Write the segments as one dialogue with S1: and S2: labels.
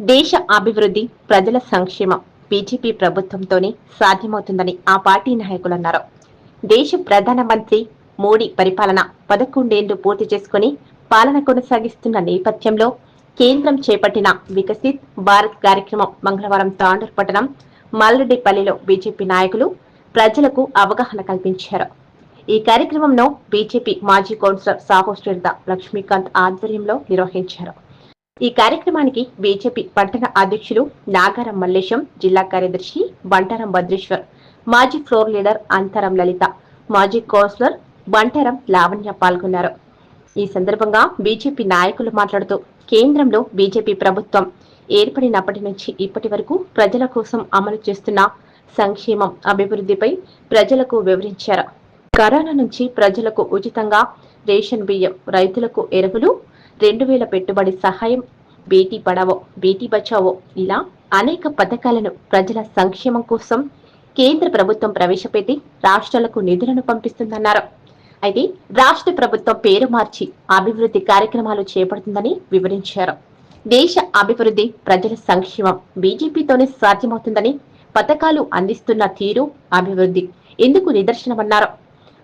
S1: దేశ అభివృద్ధి ప్రజల సంక్షేమం బీజేపీ ప్రభుత్వంతోనే సాధ్యమవుతుందని ఆ పార్టీ నాయకులు అన్నారు. దేశ ప్రధానమంత్రి మోడీ పరిపాలన పదకొండేళ్ళు పూర్తి చేసుకుని పాలన కొనసాగిస్తున్న నేపథ్యంలో కేంద్రం చేపట్టిన వికసిత్ భారత్ కార్యక్రమం మంగళవారం తాండూర్ పట్టణం మల్లరెడ్డిపల్లిలో బీజేపీ నాయకులు ప్రజలకు అవగాహన కల్పించారు. ఈ కార్యక్రమంలో బీజేపీ మాజీ కౌన్సిలర్ సాహో శ్రీధ లక్ష్మీకాంత్ ఆధ్వర్యంలో నిర్వహించారు. ఈ కార్యక్రమానికి బీజేపీ పట్టణ అధ్యక్షులు నాగారం మల్లేశం జిల్లా కార్యదర్శి బంటారం భద్రేశ్వర్ మాజీ ఫ్లోర్ లీడర్ అంతరం లలిత మాజీ కౌన్సిలర్ బంటారం లావణ్య పాల్గొన్నారు. ఈ సందర్భంగా బీజేపీ నాయకులు మాట్లాడుతూ కేంద్రంలో బీజేపీ ప్రభుత్వం ఏర్పడినప్పటి నుంచి ఇప్పటి వరకు ప్రజల కోసం అమలు చేస్తున్న సంక్షేమం అభివృద్ధిపై ప్రజలకు వివరించారు. కరోనా నుంచి ప్రజలకు ఉచితంగా రేషన్ బియ్యం రైతులకు ఎరువులు రెండు వేల పెట్టుబడి సహాయం బేటీ పడావో బేటీ బచావో ఇలా అనేక పథకాలను ప్రజల సంక్షేమం కోసం కేంద్ర ప్రభుత్వం ప్రవేశపెట్టి రాష్ట్రాలకు నిధులను పంపిస్తుందన్నారు. అయితే రాష్ట్ర ప్రభుత్వం పేరు మార్చి అభివృద్ధి కార్యక్రమాలు చేపడుతుందని వివరించారు. దేశ అభివృద్ధి ప్రజల సంక్షేమం బీజేపీతోనే సాధ్యమవుతుందని పథకాలు అందిస్తున్న తీరు అభివృద్ధి ఎందుకు నిదర్శనమన్నారు.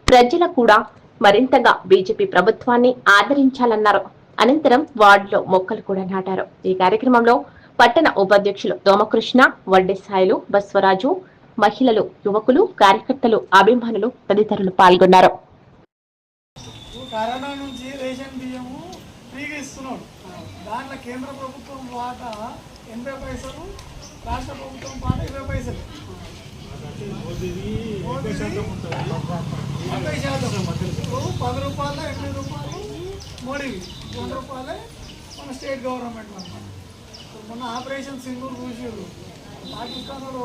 S1: ప్రజలు కూడా మరింతగా బీజేపీ ప్రభుత్వాన్ని ఆదరించాలన్నారు. అనంతరం వార్డులో మొక్కలు కూడా నాటారు. ఈ కార్యక్రమంలో పట్టణ ఉపాధ్యక్షులు దోమకృష్ణ వడ్డెసాయిలు బస్వరాజు మహిళలు యువకులు కార్యకర్తలు అభిమానులు తదితరులు పాల్గొన్నారు.
S2: ఇప్పుడు కరోనా నుంచి రేషన్ బియ్యము ఫ్రీగా ఇస్తున్నాడు. దాంట్లో కేంద్ర ప్రభుత్వం వాటా ఎనభై పైసలు రాష్ట్ర ప్రభుత్వం పాట ఇరవై పైసలు. డెబ్బై శాతం ఇప్పుడు పది రూపాయలు ఎనిమిది రూపాయలు. మోడీవి వంద రూపాయలే మన స్టేట్ గవర్నమెంట్ మన ఇప్పుడు మొన్న ఆపరేషన్ సింధూర్ చూసారు పాకిస్తాన్ వాడు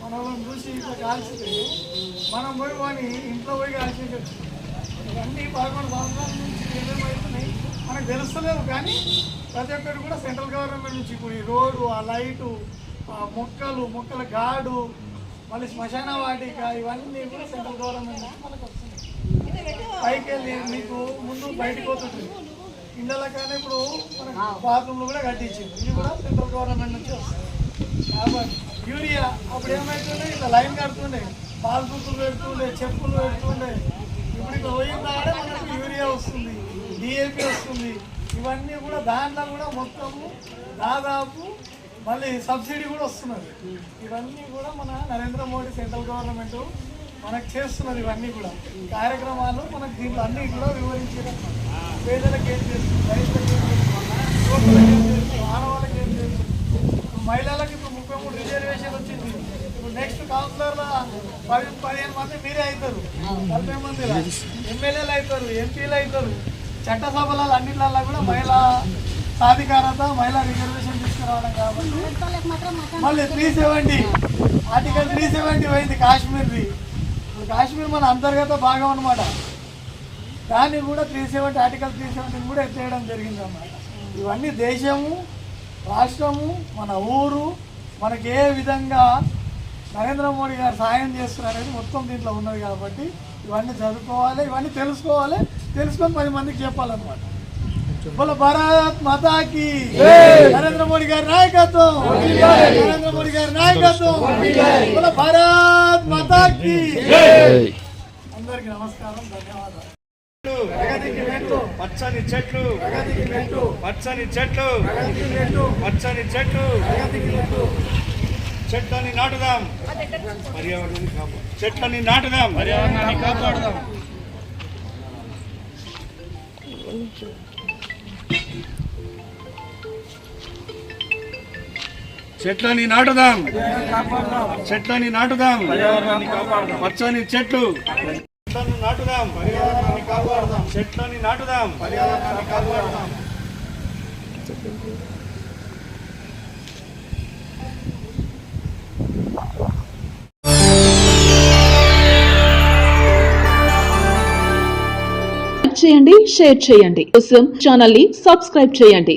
S2: మన వాళ్ళని చూసి ఇట్లా కాల్చితే మనం పోయి వాడిని ఇంట్లో పోయి కాల్చేసి. ఇవన్నీ పదకొండు సంవత్సరాల నుంచి ఏమేమవుతున్నాయి మనకు తెలుస్తలేవు కానీ ప్రతి ఒక్కటి కూడా సెంట్రల్ గవర్నమెంట్ నుంచి ఇప్పుడు ఈ రోడ్డు ఆ లైటు ఆ మొక్కలు మొక్కల గాడు మళ్ళీ శ్మశాన వాటిక ఇవన్నీ కూడా సెంట్రల్ గవర్నమెంట్ నుంచి మనకు వస్తున్నాయి. పైకి వెళ్ళి మీకు బయటకు పోతుంటుంది ఇళ్ళ కానీ ఇప్పుడు మనకు బాత్రూమ్లు కూడా కట్టించింది. ఇది కూడా సెంట్రల్ గవర్నమెంట్ నుంచి వస్తుంది. కాబట్టి యూరియా అప్పుడు ఏమవుతుండే ఇట్లా లైన్ కడుతుండే. పాలు బుక్కులు పెడుతుండే చెప్పులు పెడుతుండే. ఇప్పుడు ఇట్లా పోయిందాడే మనకు యూరియా వస్తుంది డిఏపి వస్తుంది. ఇవన్నీ కూడా దాంట్లో కూడా మొత్తము దాదాపు మళ్ళీ సబ్సిడీ కూడా వస్తున్నది. ఇవన్నీ కూడా మన నరేంద్ర మోడీ సెంట్రల్ గవర్నమెంట్ మనకు చేస్తున్నది ఇవన్నీ కూడా. కార్యక్రమాలు మనకు దీంట్లో అన్ని కూడా వివరించడం పేదలకు ఏం చేస్తుంది? రైతులకు ఏం చేస్తుంది? ఏం చేస్తుంది? ఆడవాళ్ళకి ఏం చేస్తుంది? మహిళలకు ఇప్పుడు ముప్పై మూడు రిజర్వేషన్ వచ్చింది. ఇప్పుడు నెక్స్ట్ కౌన్సిలర్ల పది పదిహేను మంది మీరే అవుతారు. నలభై మంది ఎమ్మెల్యేలు అవుతారు ఎంపీలు అవుతారు. చట్టసభలలో అన్నిట్లలో కూడా మహిళా సాధికారత మహిళా రిజర్వేషన్ తీసుకురావడం కాబట్టి మళ్ళీ three seventy article three seventy పోయింది కాశ్మీర్ది. కాశ్మీర్ మన అంతర్గత భాగం అనమాట దాన్ని కూడా త్రీ సెవెంటీ ఆర్టికల్ త్రీ సెవెంటీని కూడా ఎత్తేయడం జరిగింది అన్నమాట ఇవన్నీ దేశము రాష్ట్రము మన ఊరు మనకి ఏ విధంగా నరేంద్ర మోడీ గారు సాయం చేస్తున్నారు అనేది మొత్తం దీంట్లో ఉన్నది కాబట్టి ఇవన్నీ చదువుకోవాలి ఇవన్నీ తెలుసుకోవాలి తెలుసుకొని పది మందికి చెప్పాలన్నమాట. బోలో భారత్ మాతాకి నరేంద్ర మోడీ గారి నాయకత్వం! నరేంద్ర మోడీ గారి నాయకత్వం! భారత్! మాతాకి. అందరికి నమస్కారం ధన్యవాదాలు.
S3: పచ్చని చెట్లు. పచ్చని చెట్లు. పచ్చని చెట్లు. చెట్లని నాటుదాం. పర్యావరణాన్ని కాపాడు. చెట్లని నాటుదాం. పర్యావరణాన్ని కాపాడుదాం. చెట్లని నాటుదాం. చెట్లని నాటుదాం. పచ్చని చెట్లు. చెట్లను నాటుదాం. పర్యావరణాన్ని చెట్లని నాటుదాం. పర్యావరణాన్ని
S4: చేయండి షేర్ చేయండి. కోసం ఛానల్ని సబ్స్క్రైబ్ చేయండి.